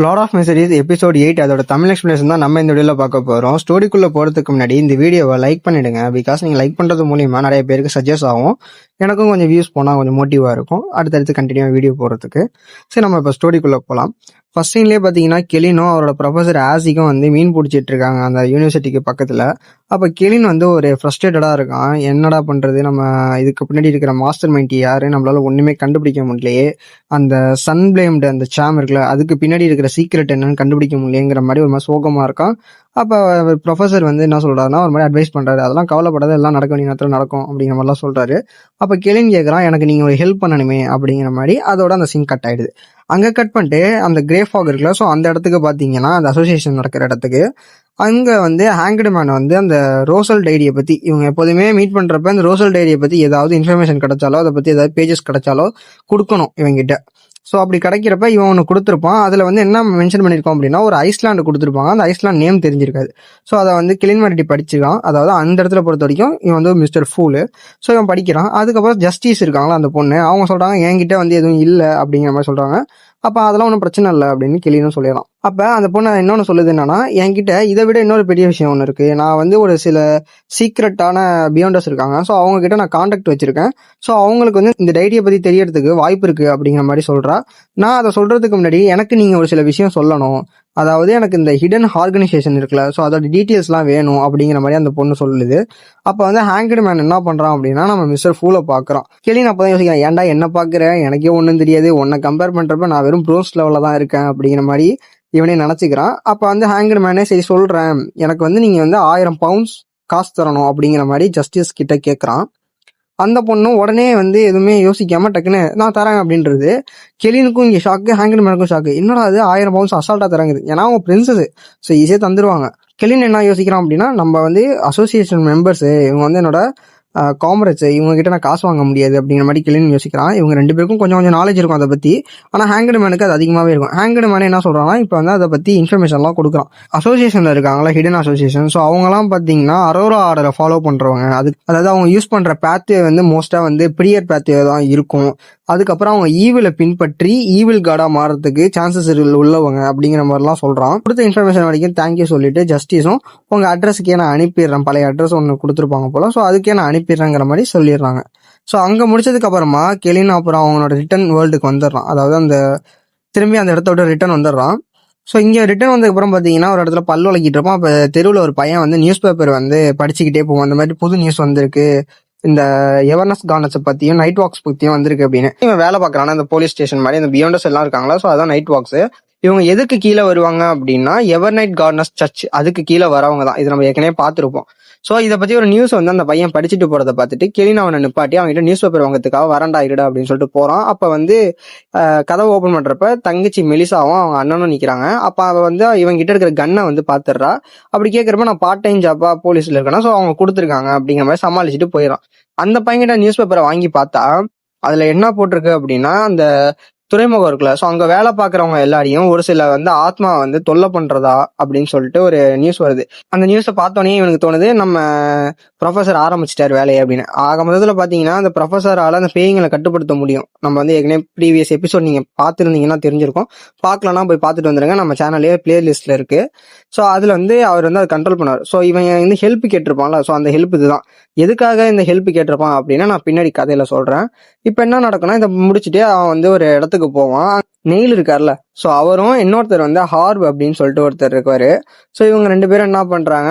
Lord of Mysteries episode eight அதோட Tamil explanation தான் நம்ம இந்த வீடியோவில் பார்க்க போகிறோம் ஸ்டோரிக்குள்ளே போகிறதுக்கு முன்னாடி இந்த வீடியோவை லைக் பண்ணிடுங்க. பிகாஸ் நீங்கள் லைக் பண்ணுறது மூலிமா நிறைய பேருக்கு சஜஸ்ட் ஆகும். எனக்கும் கொஞ்சம் வியூஸ் போனால் கொஞ்சம் மோட்டிவாக இருக்கும். அடுத்தடுத்து கண்டினியூவாக வீடியோ போகிறதுக்கு சரி நம்ம இப்போ ஸ்டோரிக்குள்ளே போகலாம் ஃபர்ஸ்ட் டைம்லேயே பார்த்தீங்கன்னா கெலினும் அவரோட ப்ரொஃபஸர் ஆசிக்கும் வந்து மீன் பிடிச்சிட்டு இருக்காங்க அந்த யூனிவர்சிட்டிக்கு பக்கத்தில். அப்போ கெலின் வந்து ஒரு ஃப்ரஸ்ட்ரேட்டடாக இருக்கான். என்னடா பண்ணுறது நம்ம இதுக்கு பின்னாடி இருக்கிற மாஸ்டர் மைண்ட் யார்? நம்மளால் ஒன்றுமே கண்டுபிடிக்க முடியலையே. அந்த சன் பிளேம்டு அந்த சாம் இருக்குல்ல அதுக்கு பின்னாடி இருக்கிற சீக்ரெட் என்னன்னு கண்டுபிடிக்க முடியலையேங்கிற மாதிரி ஒரு மாதிரி சோகமாக இருக்கான். அப்போ ப்ரொஃபஸர் வந்து என்ன சொல்கிறாருன்னா ஒரு மாதிரி அட்வைஸ் பண்ணுறாரு அதெல்லாம் கவலைப்படாத எல்லாம் நடக்க வேண்டிய நேரத்தில் நடக்கும். அப்படிங்கிற மாதிரிலாம் சொல்கிறாரு அப்போ கெலின் கேட்குறான் எனக்கு நீங்கள் ஒரு ஹெல்ப் பண்ணணுமே. அப்படிங்கிற மாதிரி அதோட அந்த சீன் கட் ஆகிடுது அங்கே கட் பண்ணிட்டு அந்த கிரே ஃபாக் இருக்குல்ல ஸோ அந்த இடத்துக்கு பார்த்தீங்கன்னா அந்த அசோசியேஷன் நடக்கிற இடத்துக்கு அங்கே வந்து ஹேங்கடு மேன் வந்து அந்த ரோசல் டைரியை பற்றி இவங்க எப்போதுமே மீட் பண்ணுறப்ப அந்த ரோசல் டைரியை பற்றி ஏதாவது இன்ஃபர்மேஷன் கிடைச்சாலோ அதை பற்றி ஏதாவது பேஜஸ் கிடைச்சாலோ கொடுக்கணும் இவங்ககிட்ட ஸோ அப்படி கிடைக்கிறப்ப இவன் ஒன்று கொடுத்துருப்பான். அதில் வந்து என்ன மென்ஷன் பண்ணியிருக்கோம் அப்படின்னா ஒரு ஐஸ்லாண்டு கொடுத்துருப்பாங்க. அந்த ஐஸ்லாண்ட் நேம் தெரிஞ்சிருக்காது. ஸோ அதை வந்து கிளின்மாரிட்டி படிச்சிருக்கான். அதாவது அந்த இடத்துல பொறுத்த வரைக்கும் இவன் வந்து மிஸ்டர் ஃபூலு ஸோ இவன் படிக்கிறான். அதுக்கப்புறம் ஜஸ்டிஸ் இருக்காங்களா அந்த பொண்ணு? அவங்க சொல்கிறாங்க என்கிட்ட வந்து எதுவும் இல்லை அப்படிங்கிற மாதிரி சொல்கிறாங்க அப்போ அதெல்லாம் ஒன்றும் பிரச்சனை இல்லை அப்படின்னு கிளினும் சொல்லிடலாம். அப்போ அந்த பொண்ணு இன்னொன்று சொல்லுது என்னன்னா என்கிட்ட இதை விட இன்னொரு பெரிய விஷயம் ஒன்று இருக்குது நான் வந்து ஒரு சில சீக்ரெட்டான பியாண்டர்ஸ் இருக்காங்க. ஸோ அவங்க கிட்ட நான் காண்டாக்ட் வச்சிருக்கேன். ஸோ அவங்களுக்கு வந்து இந்த டைரியை பற்றி தெரியறதுக்கு வாய்ப்பு இருக்குது அப்படிங்கிற மாதிரி சொல்கிறா நான் அதை சொல்கிறதுக்கு முன்னாடி எனக்கு நீங்கள் ஒரு சில விஷயம் சொல்லணும். அதாவது எனக்கு இந்த ஹிடன் ஆர்கனைசேஷன் இருக்குல்ல ஸோ அதோட டீட்டெயில்ஸ்லாம் வேணும் அப்படிங்கிற மாதிரி அந்த பொண்ணு சொல்லுது. அப்போ வந்து ஹேங்கடு மேன் என்ன பண்ணுறான் அப்படின்னா நம்ம மிஸ்டர் ஃபூலை பார்க்குறோம் கேள்வி அப்போ தான் யோசிக்கிறேன் ஏன்டா என்ன பார்க்குறேன் எனக்கே ஒன்றும் தெரியாது. உன்னை கம்பேர் பண்ணுறப்ப நான் வெறும் ப்ரோஸ் லெவலில் தான் இருக்கேன் அப்படிங்கிற மாதிரி இவனே நினச்சிக்கிறான். அப்போ வந்து ஹேங்கர் மேனே சரி சொல்கிறேன் எனக்கு வந்து நீங்கள் வந்து ஆயிரம் பவுண்ட்ஸ் காசு தரணும் அப்படிங்கிற மாதிரி ஜஸ்டிஸ் கிட்ட கேட்குறான் அந்த பொண்ணும் உடனே வந்து எதுவுமே யோசிக்காம டக்குன்னு நான் தரேன் அப்படின்றது. கெலினுக்கும் இங்கே ஷாக்கு ஹேங்கர் மேனுக்கும் ஷாக்கு என்னடா அது ஆயிரம் பவுன்ஸ் அசால்ட்டாக தராங்குது ஏன்னா அவங்க பிரின்சஸ் ஸோ ஈஸியாக தந்துடுவாங்க கெலின் என்ன யோசிக்கிறான் அப்படின்னா நம்ம வந்து அசோசியேஷன் மெம்பர்ஸு இவங்க வந்து என்னோட காமரேட்ஸ் இவங்ககிட்ட நான் காசு வாங்க முடியாது அப்படிங்கிற மாதிரி கிளின்னு யோசிக்கிறான். இவங்க ரெண்டு பேருக்கும் கொஞ்சம் கொஞ்சம் நாலேஜ் இருக்கும் அதை பற்றி ஆனால் ஹேங்கடு மேனுக்கு அது அதிகமாகவே இருக்கும். ஹேங்கடு மேனே என்ன சொல்கிறான்னா இப்போ வந்து அதை பற்றி இன்ஃபர்மேஷன்லாம் கொடுக்குறான். அசோசியேஷனில் இருக்காங்களா ஹிடன் அசோசியேஷன் ஸோ அவங்கலாம் பார்த்தீங்கன்னா அரோரா ஆர்டரை ஃபாலோ பண்ணுறவங்க அது அதாவது அவங்க யூஸ் பண்ணுற பேத்வே வந்து மோஸ்ட்டாக வந்து ப்ரியர் பேத்தே தான் இருக்கும். அதுக்கப்புறம் அவங்க ஈவில பின்பற்றி ஈவில் காடா மாறதுக்கு சான்சஸ் உள்ளவங்க அப்படிங்கிற மாதிரிலாம் சொல்றான். கொடுத்த இன்ஃபர்மேஷன் வரைக்கும் தேங்க்யூ சொல்லிட்டு ஜஸ்டிஸும் உங்க அட்ரஸுக்கே நான் அனுப்பிடுறேன். பழைய அட்ரஸ் ஒன்று கொடுத்துருப்பாங்க போல. ஸோ அதுக்கே நான் அனுப்பிடுறேங்கிற மாதிரி சொல்லிடுறாங்க. ஸோ அங்கே முடிச்சதுக்கு அப்புறமா கெலினா அப்புறம் அவங்களோட ரிட்டர்ன் வேர்ல்டுக்கு வந்துடுறான். அதாவது அந்த திரும்பி அந்த இடத்த விட்டு ரிட்டர்ன் வந்துடுறான். ஸோ இங்கே ரிட்டர்ன் வந்ததுக்கப்புறம் பார்த்தீங்கன்னா ஒரு இடத்துல பல்லு வளக்கிட்டு இருப்போம் அப்போ தெருவில் ஒரு பையன் வந்து நியூஸ் பேப்பர் வந்து படிச்சுக்கிட்டே போவோம் அந்த மாதிரி புது நியூஸ் வந்திருக்கு. இந்த எவர்னஸ் கார்னஸ் பத்தியும் நைட் வாக்ஸ் பத்தியும் வந்திருக்கு அப்படின்னு. இவன் வேலை பார்க்கறான இந்த போலீஸ் ஸ்டேஷன் மாதிரி இந்த பியோண்டஸ் எல்லாம் இருக்காங்களா ஸோ அதான் நைட் வாக்ஸ் இவங்க எதுக்கு கீழே வருவாங்க அப்படின்னா எவர் நைட் கார்னஸ் சர்ச் அதுக்கு கீழே வரவங்க தான். இது நம்ம ஏற்கனவே பார்த்துருப்போம். ஸோ இதை பற்றி ஒரு நியூஸ் வந்து அந்த பையன் படிச்சுட்டு போகிறத பார்த்துட்டு கெளின் அவனை நிப்பாட்டி அவன்கிட்ட நியூஸ் பேப்பர் வாங்கிறதுக்காக வரண்டா இருடா அப்படின்னு சொல்லிட்டு போகிறான் அப்போ வந்து கதவை ஓப்பன் பண்ணுறப்ப தங்கச்சி மெலிசாவும் அவங்க அண்ணனும் நிற்கிறாங்க அப்போ அவள் வந்து இவங்ககிட்ட இருக்கிற கன்னை வந்து பார்த்துடுறா அப்படி கேட்குறப்ப நான் பார்ட் டைம் ஜாப்பாக போலீஸில் இருக்கேன்னா ஸோ அவங்க கொடுத்துருக்காங்க அப்படிங்கிற மாதிரி சமாளிச்சுட்டு போயிடறான் அந்த பையன்கிட்ட நியூஸ் பேப்பரை வாங்கி பார்த்தா அதுல என்ன போட்டிருக்கு அப்படின்னா அந்த துறைமுகம் இருக்குல்ல. ஸோ அங்கே வேலை பார்க்குறவங்க எல்லாரையும் ஒரு சில வந்து ஆத்மா வந்து தொல்லை பண்ணுறதா அப்படின்னு சொல்லிட்டு ஒரு நியூஸ் வருது. அந்த நியூஸை பார்த்தோன்னே இவனுக்கு தோணுது நம்ம ப்ரொஃபஸர் ஆரம்பிச்சிட்டார் வேலையை அப்படின்னு. ஆக மொத்தத்தில் பார்த்தீங்கன்னா அந்த ப்ரொஃபஸரால் அந்த பேய்களை கட்டுப்படுத்த முடியும். நம்ம வந்து ஏற்கனவே ப்ரீவியஸ் எபிசோட் நீங்கள் பார்த்துருந்தீங்கன்னா தெரிஞ்சிருக்கும். பார்க்கலன்னா போய் பார்த்துட்டு வந்துருங்க. நம்ம சேனல்லே பிளேலிஸ்ட்டில் இருக்குது ஸோ அதில் வந்து அவர் வந்து அதை கண்ட்ரோல் பண்ணார் ஸோ இவன் வந்து ஹெல்ப் கேட்டிருப்பான்ல. ஸோ அந்த ஹெல்ப் இதுதான். எதுக்காக இந்த ஹெல்ப் கேட்டிருப்பான் அப்படின்னா நான் பின்னாடி கதையில் சொல்கிறேன் இப்போ என்ன நடக்கும்னா இதை முடிச்சுட்டு அவன் வந்து ஒரு இடத்துக்கு போவான். நெயில் இருக்கார்ல. ஸோ அவரும் இன்னொருத்தர் வந்து ஹார்ப் அப்படின்னு சொல்லிட்டு ஒருத்தர் இருக்காரு. ஸோ இவங்க ரெண்டு பேரும் என்ன பண்றாங்க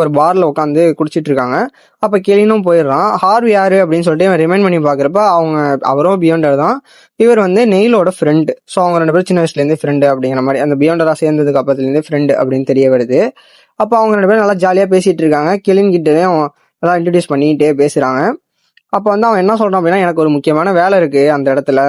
ஒரு பார்ல உட்காந்து குடிச்சிட்டு இருக்காங்க. அப்ப கெளினும் போயிடுறான். ஹார்வ் யாரு அப்படின்னு சொல்லிட்டு இவன் ரிமைண்ட் பண்ணி பாக்குறப்ப அவங்க அவரும் பியோண்டர் தான். இவர் வந்து நெயிலோட ஃப்ரெண்டு ஸோ அவங்க ரெண்டு பேரும் சின்ன வயசுல இருந்து ஃப்ரெண்டு அப்படிங்கிற மாதிரி அந்த பியோண்டரா சேர்ந்ததுக்கு அப்புறத்துலேருந்து ஃப்ரெண்டு அப்படின்னு தெரிய வருது அப்போ அவங்க ரெண்டு பேரும் நல்லா ஜாலியா பேசிட்டு இருக்காங்க. கெளின் கிட்டவே நல்லா இன்ட்ரடியூஸ் பண்ணிட்டே பேசுறாங்க. அப்போ வந்து அவன் என்ன சொல்றான் அப்படின்னா எனக்கு ஒரு முக்கியமான வேலை இருக்கு அந்த இடத்துல.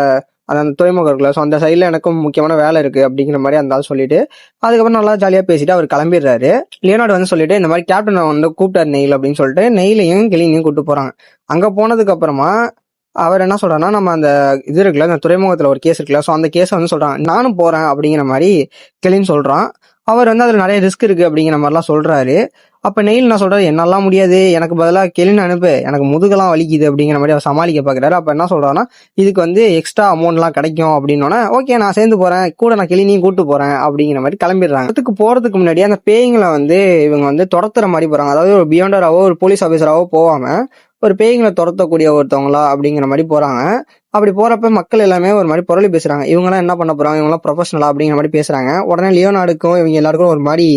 அது அந்த துறைமுகம் இருக்குல்ல. ஸோ அந்த சைடில் எனக்கும் முக்கியமான வேலை இருக்குது அப்படிங்கிற மாதிரி அந்த ஆள் சொல்லிட்டு அதுக்கப்புறம் நல்லா ஜாலியாக பேசிட்டு அவர் கிளம்பிடுறாரு. லியோனார்டு வந்து சொல்லிட்டு இந்த மாதிரி கேப்டன் வந்து கூப்பிட்டார் நெயில் அப்படின்னு சொல்லிட்டு நெய்லையும் கிளினையும் கூப்பிட்டு போகிறாங்க அங்கே போனதுக்கப்புறமா அவர் என்ன சொல்றாருன்னா நம்ம அந்த இது இருக்குல்ல அந்த துறைமுகத்தில் ஒரு கேஸ் இருக்குல்ல ஸோ அந்த கேஸை வந்து சொல்றாங்க நானும் போறேன் அப்படிங்கிற மாதிரி கிளின்னு சொல்றான். அவர் வந்து அதில் நிறைய ரிஸ்க் இருக்கு அப்படிங்கிற மாதிரிலாம் சொல்றாரு. அப்போ நெயில் என்ன சொல்கிறாரு என்னெல்லாம் முடியாது. எனக்கு பதிலாக கெலின் அனுப்பு. எனக்கு முதுகெல்லாம் வலிக்குது அப்படிங்கிற மாதிரி அவர் சமாளிக்க பார்க்குறாரு அப்போ என்ன சொல்கிறான்னா இதுக்கு வந்து எக்ஸ்ட்ரா அமௌண்ட்லாம் கிடைக்கும் அப்படின்னோடனே ஓகே நான் சேர்ந்து போகிறேன் கூட நான் கிளினியும் கூட்டு போகிறேன் அப்படிங்கிற மாதிரி கிளம்பிடுறாங்க. அதுக்கு போகிறதுக்கு முன்னாடி அந்த பேய்களை வந்து இவங்க வந்து தொடத்துற மாதிரி போகிறாங்க அதாவது ஒரு பியாண்டராவோ ஒரு போலீஸ் ஆஃபீஸராவோ போகாமல் ஒரு பேய்களை துரத்தக்கூடிய ஒருத்தவங்களா அப்படிங்கிற மாதிரி போகிறாங்க அப்படி போறப்ப மக்கள் எல்லாமே ஒரு மாதிரி புரளி பேசுறாங்க. இவங்கலாம் என்ன பண்ண போறாங்க? இவங்கலாம் ப்ரொஃபஷனலா அப்படிங்கிற மாதிரி பேசுறாங்க. உடனே லியோனாடுக்கும் இவங்க எல்லாருக்கும் ஒரு மாதிரி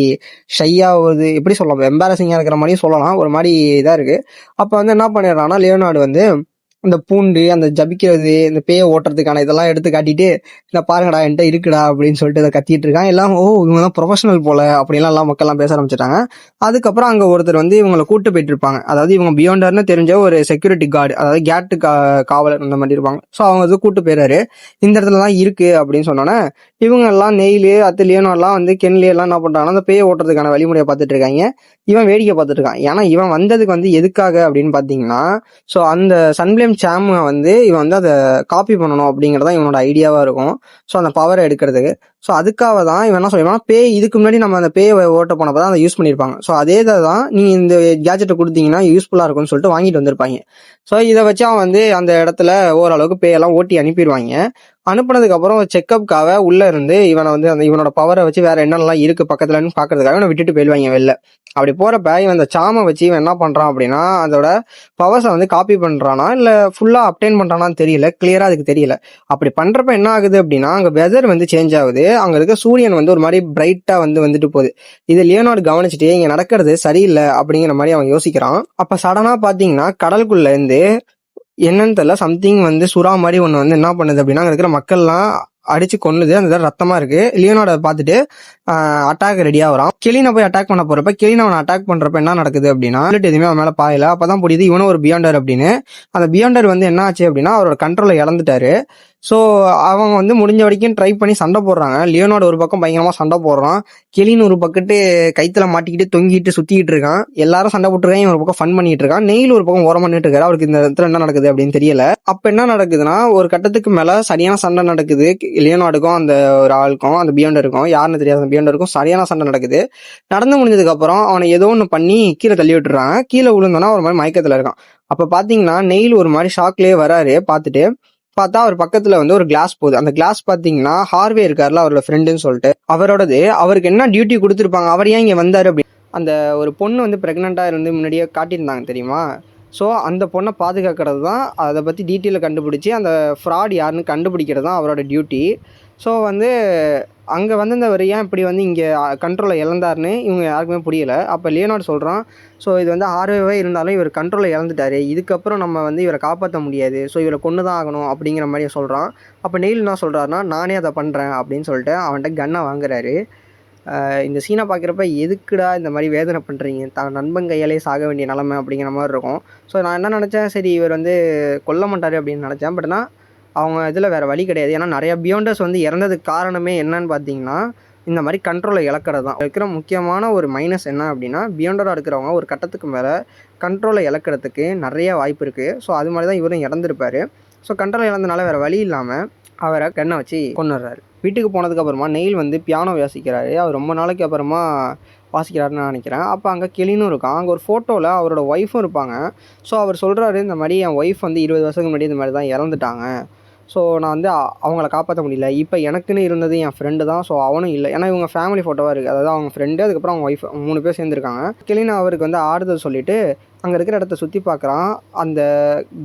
ஷையா ஒரு எப்படி சொல்லலாம் எம்பாரசிங்கா இருக்கிற மாதிரியும் சொல்லலாம். ஒரு மாதிரி இதா இருக்கு. அப்ப வந்து என்ன பண்ணிடுறாங்கன்னா லியோனார்டு வந்து இந்த பூண்டு அந்த ஜபிக்கிறது இந்த பேயை ஓட்டுறதுக்கான இதெல்லாம் எடுத்து காட்டிட்டு இந்த பாருங்கடா என்கிட்ட இருக்குடா அப்படின்னு சொல்லிட்டு இதை கத்திட்டு இருக்கான் எல்லாம் ஓ இவங்க தான் ப்ரொஃபஷனல் போல அப்படின்லாம் எல்லாம் மக்கள்லாம் பேச ஆரம்பிச்சிட்டாங்க. அதுக்கப்புறம் அங்கே ஒருத்தர் வந்து இவங்களை கூட்டு போயிட்டு இருப்பாங்க. அதாவது இவங்க பியாண்டர்னு தெரிஞ்ச ஒரு செக்யூரிட்டி கார்டு அதாவது கேட்டு கா காவலர் அந்த மாதிரி இருப்பாங்க. ஸோ அவங்க வந்து கூட்டு போயிறாரு இந்த இடத்துல தான் இருக்கு அப்படின்னு சொன்னோன்னே இவங்க எல்லாம் நெய்லு அத்துலேயும் எல்லாம் வந்து கென்லி எல்லாம் என்ன பண்ணுறாங்கன்னா அந்த பேய ஓட்டுறதுக்கான வழிமுறையை பார்த்துட்டு இருக்காங்க. இவன் வேடிக்கை பார்த்துட்டு இருக்கான். ஏன்னா இவன் வந்ததுக்கு வந்து எதுக்காக அப்படின்னு பார்த்தீங்கன்னா ஸோ அந்த சன்பிளேம் சாமை வந்து இவன் வந்து அதை காப்பி பண்ணணும் அப்படிங்கிறது தான் இவனோட ஐடியாவாக இருக்கும். ஸோ அந்த பவரை எடுக்கிறதுக்கு. ஸோ அதுக்காக தான் இவன் என்ன சொல்லுவான் பேய் இதுக்கு முன்னாடி நம்ம அந்த பேயை ஓட்ட போனப்போ தான் அதை யூஸ் பண்ணியிருப்பாங்க. ஸோ அதே தான் நீங்கள் இந்த கேஜெட்டை கொடுத்தீங்கன்னா யூஸ்ஃபுல்லாக இருக்கும்னு சொல்லிட்டு வாங்கிட்டு வந்திருப்பாங்க. ஸோ இதை வச்சு அவன் வந்து அந்த இடத்துல ஓரளவுக்கு பேயெல்லாம் ஓட்டி அனுப்பிடுவாங்க. அனுப்புனதுக்கப்புறம் அப்புறம் உள்ளே இருந்து இவனை வந்து அந்த இவனோட பவரை வச்சு வேற என்னென்னலாம் இருக்கு பக்கத்துலன்னு பார்க்கறதுக்காக இவனை விட்டுட்டு போயிடுவாங்க வெளில. அப்படி போறப்ப இவன் அந்த சாமை வச்சு இவன் என்ன பண்றான் அப்படின்னா அதோட பவர்ஸை வந்து காப்பி பண்றானா இல்லை ஃபுல்லாக அப்டைன் பண்றானான்னு தெரியல கிளியரா அதுக்கு தெரியல. அப்படி பண்றப்ப என்ன ஆகுது அப்படின்னா அங்கே வெதர் வந்து சேஞ்ச் ஆகுது. அங்க இருக்க சூரியன் வந்து ஒரு மாதிரி பிரைட்டா வந்து வந்துட்டு போகுது. இது லியோனார்டு கவனிச்சுட்டு இங்க நடக்கிறது சரியில்லை அப்படிங்கிற மாதிரி அவன் யோசிக்கிறான். அப்ப சடனா பாத்தீங்கன்னா கடலுக்குள்ள இருந்து என்னன்னு தெரியல சம்திங் வந்து சுறா மாதிரி ஒன்று வந்து என்ன பண்ணுது அப்படின்னா அங்க இருக்கிற மக்கள்லாம் அடிச்சு கொண்டுது அந்த ரத்தமா இருக்கு. லியோனோட பார்த்துட்டு அட்டாக் ரெடியா ஆகிறான் கெலினை போய் அட்டாக் பண்ண போறப்ப கிளினை அவனை அட்டாக் பண்றப்ப என்ன நடக்குது அப்படின்னா bullet எதுவுமே அவன் மேல பாயல. அப்பதான் புரியுது இவனும் ஒரு பியாண்டர் அப்படின்னு. அந்த பியாண்டர் வந்து என்ன ஆச்சு அப்படின்னா அவரோட கண்ட்ரோலை இழந்துட்டாரு. ஸோ அவங்க வந்து முடிஞ்ச வரைக்கும் ட்ரை பண்ணி சண்டை போடுறாங்க. லியோனோட ஒரு பக்கம் பயங்கரமாக சண்டை போடுறான். கிளின்னு ஒரு பக்கத்து கைத்தில் மாட்டிக்கிட்டு தொங்கிட்டு சுற்றிட்டு இருக்கான். எல்லாரும் சண்டை போட்டுருக்காங்க. ஒரு பக்கம் ஃபன் பண்ணிட்டு இருக்கான். நெயில் ஒரு பக்கம் ஓரம் பண்ணிட்டு இருக்காரு. அவருக்கு இந்த இடத்துல என்ன நடக்குது அப்படின்னு தெரியல. அப்போ என்ன நடக்குதுன்னா ஒரு கட்டத்துக்கு மேலே சரியான சண்டை நடக்குது. லியோனாடுக்கும் அந்த ஒரு ஆளுக்கும் அந்த பியாண்டருக்கும் யாருன்னு தெரியாத அந்த பியாண்டருக்கும் சரியான சண்டை நடக்குது. நடந்து முடிஞ்சதுக்கு அப்புறம் அவனை ஏதோ ஒன்று பண்ணி கீழே தள்ளி விட்டுறாங்க கீழே விழுந்தோன்னா ஒரு மாதிரி மயக்கத்தில் இருக்கான். அப்போ பார்த்தீங்கன்னா நெயில் ஒரு மாதிரி ஷாக்லேயே வராரு. பார்த்துட்டு பார்த்தா அவர் பக்கத்துல வந்து ஒரு கிளாஸ் போகுது. அந்த கிளாஸ் பாத்தீங்கன்னா ஹார்வே இருக்கார்ல அவரோட ஃப்ரெண்டுன்னு சொல்லிட்டு. அவரோடது அவருக்கு என்ன டியூட்டி கொடுத்துருப்பாங்க? அவர் ஏன் இங்க வந்தாரு அப்படின்னு. அந்த ஒரு பொண்ணு வந்து ப்ரெக்னெண்ட்டாக இருந்து முன்னாடியே காட்டியிருந்தாங்க தெரியுமா? ஸோ அந்த பொண்ணை பாதுகாக்கிறது தான் அதை பற்றி டீட்டெயிலை கண்டுபிடிச்சி அந்த ஃப்ராட் யாருன்னு கண்டுபிடிக்கிறது தான் அவரோட டியூட்டி ஸோ வந்து அங்கே வந்து இந்த ஏன் இப்படி வந்து இங்கே கண்ட்ரோலை இழந்தாருன்னு இவங்க யாருக்குமே புரியல. அப்போ லியோனார்டு சொல்கிறான் ஸோ இது வந்து ஆர்வேவே இருந்தாலும் இவர் கண்ட்ரோலை இழந்துட்டாரு. இதுக்கப்புறம் நம்ம வந்து இவரை காப்பாற்ற முடியாது. ஸோ இவரை கொண்டு தான் ஆகணும் அப்படிங்கிற மாதிரி சொல்கிறான் அப்போ நெயில் என்ன சொல்கிறாருன்னா நானே அதை பண்ணுறேன் அப்படின்னு சொல்லிட்டு அவன்கிட்ட கன்னை வாங்குறாரு. இந்த சீனை பார்க்குறப்ப எதுக்குடா இந்த மாதிரி வேதனை பண்ணுறீங்க தான் நண்பன் கையாலே சாக வேண்டிய நிலமை அப்படிங்கிற மாதிரி இருக்கும். ஸோ நான் என்ன நினச்சேன் சரி இவர் வந்து கொல்ல மாட்டார் அப்படின்னு நினச்சேன். பட் ஆனால் அவங்க இதில் வேறு வழி கிடையாது. ஏன்னா நிறைய பியோண்டர்ஸ் வந்து இறந்ததுக்கு காரணமே என்னன்னு பார்த்தீங்கன்னா இந்த மாதிரி கண்ட்ரோலை இழக்கிறது தான் இருக்கிற முக்கியமான ஒரு மைனஸ் என்ன அப்படின்னா பியோண்டராக இருக்கிறவங்க ஒரு கட்டத்துக்கு மேலே கண்ட்ரோலை இழக்கிறதுக்கு நிறைய வாய்ப்பு இருக்குது ஸோ அது மாதிரி தான் இவரும் இறந்துருப்பார். ஸோ கண்ட்ரோல் இழந்தனால வேறு வழி இல்லாமல் அவரை கண்ணை வச்சு கொண்டுடுறாரு வீட்டுக்கு போனதுக்கப்புறமா நெயில் வந்து பியானோ வாசிக்கிறாரு அவர் ரொம்ப நாளைக்கு அப்புறமா வாசிக்கிறாருன்னு நான் நினைக்கிறேன். அப்போ அங்கே கிளினும் இருக்கான். அங்கே ஒரு ஃபோட்டோவில் அவரோட ஒய்ஃபும் இருப்பாங்க. ஸோ அவர் சொல்கிறாரு இந்த மாதிரி என் ஒய்ஃப் வந்து இருபது வருஷத்துக்கு முன்னாடி இந்த மாதிரி தான் இறந்துட்டாங்க. ஸோ நான் வந்து அவங்கள காப்பாற்ற முடியல. இப்போ எனக்குன்னு இருந்தது என் ஃப்ரெண்டு தான். ஸோ அவனும் இல்லை. ஏன்னா இவங்க ஃபேமிலி ஃபோட்டோவாக இருக்குது அதாவது அவங்க ஃப்ரெண்டு அதுக்கப்புறம் அவங்க ஒய்ஃப் மூணு பேர் சேர்ந்துருக்காங்க. கிளின் அவருக்கு வந்து ஆறுதல் சொல்லிவிட்டு அங்கே இருக்கிற இடத்த சுற்றி பார்க்குறான் அந்த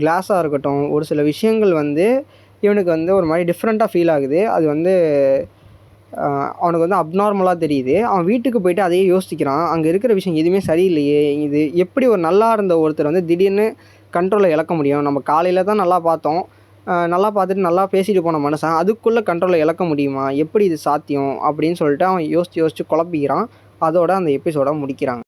கிளாஸாக இருக்கட்டும் ஒரு சில விஷயங்கள் வந்து இவனுக்கு வந்து ஒரு மாதிரி டிஃப்ரெண்ட்டாக ஃபீல் ஆகுது. அது வந்து அவனுக்கு வந்து அப்நார்மலாக தெரியுது. அவன் வீட்டுக்கு போயிட்டு அதையே யோசிக்கிறான். அங்கே இருக்கிற விஷயம் எதுவுமே சரியில்லையே. இது எப்படி ஒரு நல்லா இருந்த ஒருத்தர் வந்து திடீர்னு கண்ட்ரோலை இழக்க முடியும்? நம்ம காலையில் தான் நல்லா பார்த்தோம். நல்லா பார்த்துட்டு நல்லா பேசிட்டு போன மனுஷன். அதுக்குள்ளே கண்ட்ரோலை இழக்க முடியுமா? எப்படி இது சாத்தியம்? அப்படின்னு சொல்லிட்டு அவன் யோசித்து யோசித்து குழப்பிக்கிறான். அதோட அந்த எபிசோட முடிக்கிறாங்க.